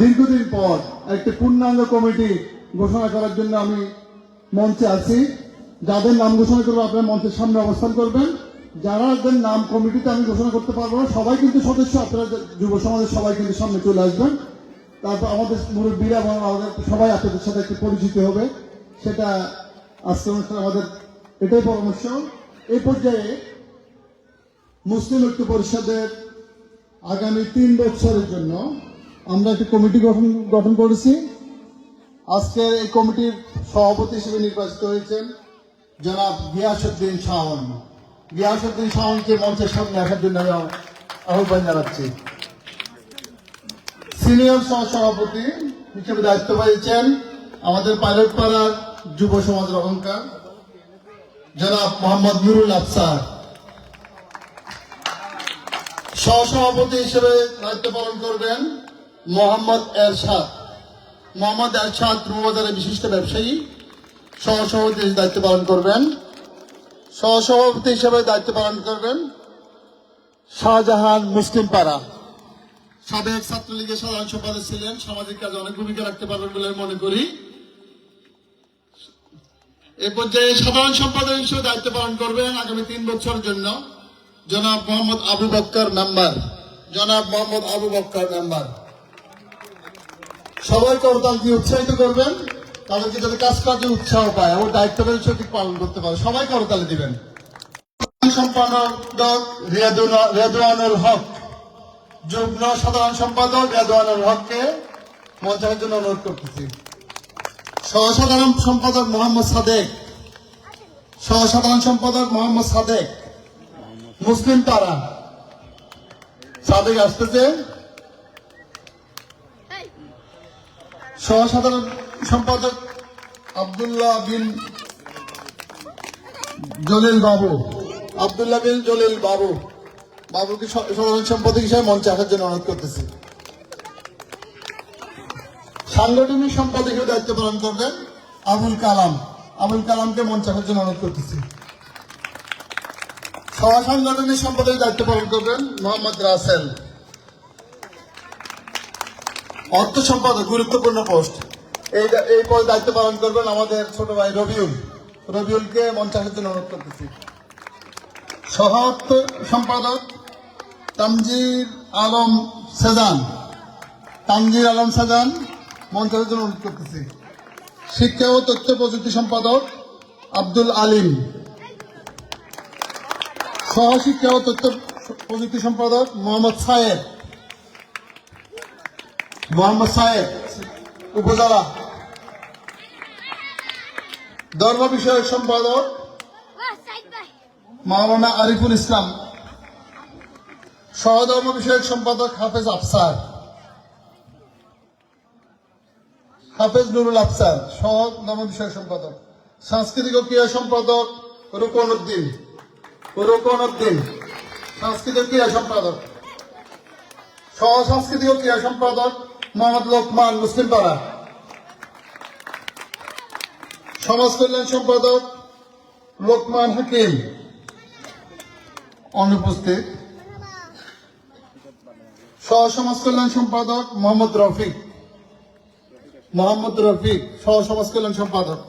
দীর্ঘদিন পর একটি পূর্ণাঙ্গ কমিটি ঘোষণা করার জন্য আমি মঞ্চে আছি। যাদের নাম ঘোষণা করব, আপনারা মঞ্চের সামনে অবস্থান করবেন। যারা যাদের নাম কমিটিতে আমি ঘোষণা করতে পারব না, সবাই কিন্তু সদস্য, আপনারা যুব সমাজের সবাই কিন্তু সামনে চলে আসবেন। তারপর আমাদের মুরব্বীরা এবং আমাদের সবাই আপনাদের সাথে একটু পরিচিত হবে। সেটা আজকে অনুষ্ঠানে আমাদের এটাই পরামর্শ। এই পর্যায়ে মুসলিম ঐক্য পরিষদের আগামী তিন বছরের জন্য আমরা একটি কমিটি গঠন গঠন করেছি। আজকে এই কমিটির সভাপতি হিসেবে নির্বাচিত হয়েছেন জনাব গিয়াসুদ্দিন শাওন। গিয়াসুদ্দিন শাহনকে মঞ্চের সামনে আসার জন্য আমি আহ্বান জানাচ্ছি। সিনিয়র সহ সভাপতি হিসেবে দায়িত্ব পেয়েছেন আমাদের পাইলট পাড়ার যুব সমাজের অহংকার, জনাব মোহাম্মদ নুরুল আফসার। সহসভাপতি হিসেবে দায়িত্ব পালন করবেন মোহাম্মদ এরশাদ। মোহাম্মদ এরশাদ রুমবাজারের বিশিষ্ট ব্যবসায়ী, সহসভাপতি দায়িত্ব পালন করবেন। সহসভাপতি হিসেবে দায়িত্ব পালন করবেন শাহজাহান মুসলিম পাড়া। সাবেক ছাত্রলীগের সাধারণ সম্পাদক ছিলেন, সামাজিক কাজে অনেক ভূমিকা রাখতে পারবেন বলে মনে করি। এ পর্যায়ে সাধারণ সম্পাদক হিসেবে দায়িত্ব পালন করবেন আগামী তিন বছরের জন্য জনাব মোহাম্মদ আবু বক্কর মেম্বার জনাব মোহাম্মদ আবু বক্কর মেম্বার সবাই করতালকে উৎসাহিত করবেন? তাদেরকে যাতে কাজ কাজে উৎসাহ পায় এবং দায়িত্বের সঠিক পালন করতে পারে। সবাই করতালি দিবেন। সম্পাদক হক। যুগ্ম সাধারণ সম্পাদক হককে মঞ্চের জন্য অনুরোধ করতেছি। সহসাধারণ সম্পাদক মোহাম্মদ সাদেক। সহসাধারণ সম্পাদক মোহাম্মদ সাদেক। মুসলিম পাড়া সাদেক আসতেছে। সহসাধারণ সম্পাদক আব্দুল্লাহ বিন জলিল বাবু। আব্দুল্লাহ বিন জলিল বাবু। বাবুকে সাধারণ সম্পাদক হিসেবে মঞ্চে আসার জন্য অনুরোধ করতেছি। সাংগঠনিক সম্পাদক হিসেবে দায়িত্ব পালন করবেন আবুল কালাম। আবুল কালামকে মঞ্চে আসার জন্য অনুরোধ করতেছি। সভা সাংগঠনিক সম্পাদক দায়িত্ব পালন করবেন মোহাম্মদ রাসেল। অর্থ সম্পাদক গুরুত্বপূর্ণ পোস্ট। এই এই পদ দায়িত্ব পালন করবেন আমাদের ছোট ভাই রবিউল। রবিউলকে মঞ্চে আসার জন্য অনুরোধ করতেছি। সহ সম্পাদক তামজির আলম সেজান। তানজির আলম সাজান মঞ্চের জন্য অনুরোধ করতেছি। শিক্ষা ও তথ্য প্রযুক্তি সম্পাদক আব্দুল আলিম। সহশিক্ষা ও তথ্য প্রযুক্তি সম্পাদক মোহাম্মদ সাহেব মোহাম্মদ সাহেব, উপজেলা ধর্ম বিষয়ক সম্পাদক মাওলানা আরিফুল ইসলাম, সহধর্ম বিষয়ক সম্পাদক হাফেজ আফসার, হাফেজ নুরুল আফসার সহ ধর্ম বিষয়ক সম্পাদক, সাংস্কৃতিক ও ক্রীড়া সম্পাদক রুকন উদ্দিন রুকন উদ্দিন সাংস্কৃতিক ক্রীড়া সম্পাদক সহ সাংস্কৃতিক ও ক্রীড়া সম্পাদক মোহাম্মদ লোকমান, মুসলিম পাড়া। সমাজ কল্যাণ সম্পাদক লোকমান হাকিম। অনুপস্থিত। সহ সমাজ কল্যাণ সম্পাদক মোহাম্মদ রফিক। মোহাম্মদ রফিক সহ সমাজ কল্যাণ সম্পাদক।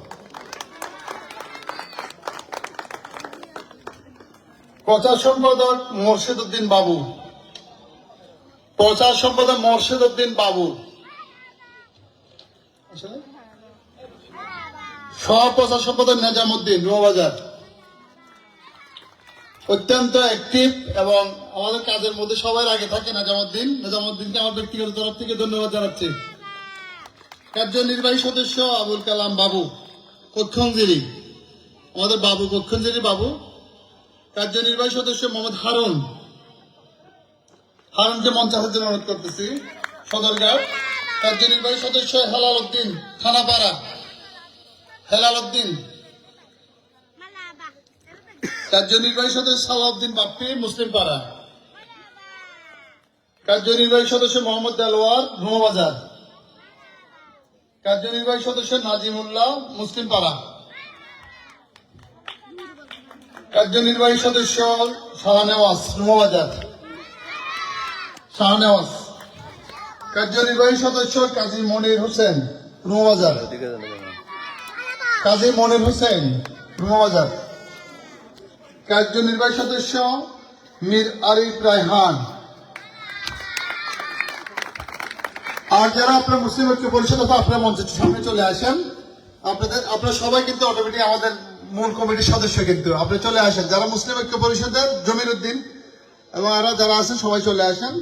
প্রচার সম্পাদক মোর্শেদ উদ্দিন বাবু। প্রচার সম্পাদক মোর্শেদ উদ্দিন বাবু। আসলে? সহ প্রচার সম্পাদক নেজামুদ্দিন নোয়াবাজার অত্যন্ত অ্যাক্টিভ এবং আমাদের কাজের মধ্যে সবার আগে থাকে নেজামুদ্দিন। নেজামুদ্দিনকে আমার ব্যক্তিগত তরফ থেকে ধন্যবাদ জানাচ্ছি। কার্যনির্বাহী সদস্য আবুল কালাম বাবু কক্ষঞ্জিরি আমাদের বাবু কক্ষঞ্জিরি বাবু। কার্যনির্বাহী সদস্য মোহাম্মদ হারুন। হারুনকে মঞ্চ আসার জন্য অনুরোধ করতেছি। সদরঘাট কার্যনির্বাহী সদস্য হেলাল উদ্দিন, থানাপাড়া। হেলাল উদ্দিন। কার্যনির্বাহী সদস্য সালাউদ্দিন বাপ্পি, মুসলিম পাড়া। কার্যনির্বাহী সদস্য মোহাম্মদ দেলোয়ার ভ্রমবাজার কার্যনির্বাহী সদস্য নাজিমুল্লাহ, মুসলিম পাড়া। কার্যনির্বাহী সদস্য শাহনেওয়াজ ভ্রমবাজার শাহনেওয়াজ। কার্যনির্বাহী সদস্য কাজী মনির হোসেন, রুমাবাজার। কাজী মনির হোসেন, রুমাবাজার। কার্যনির্বাহী সদস্য মীর আরিফ রায়হান। আর যারা আপনার মুসলিম ঐক্য পরিষদ আছে আপনার মঞ্চের সামনে চলে আসেন, আপনাদের আপনারা সবাই কিন্তু অটোমেটিক আমাদের মূল কমিটির সদস্য কিন্তু। আপনি চলে আসেন। যারা মুসলিম ঐক্য পরিষদের জমির উদ্দিন এবং আরও যারা আছেন, সবাই চলে আসেন।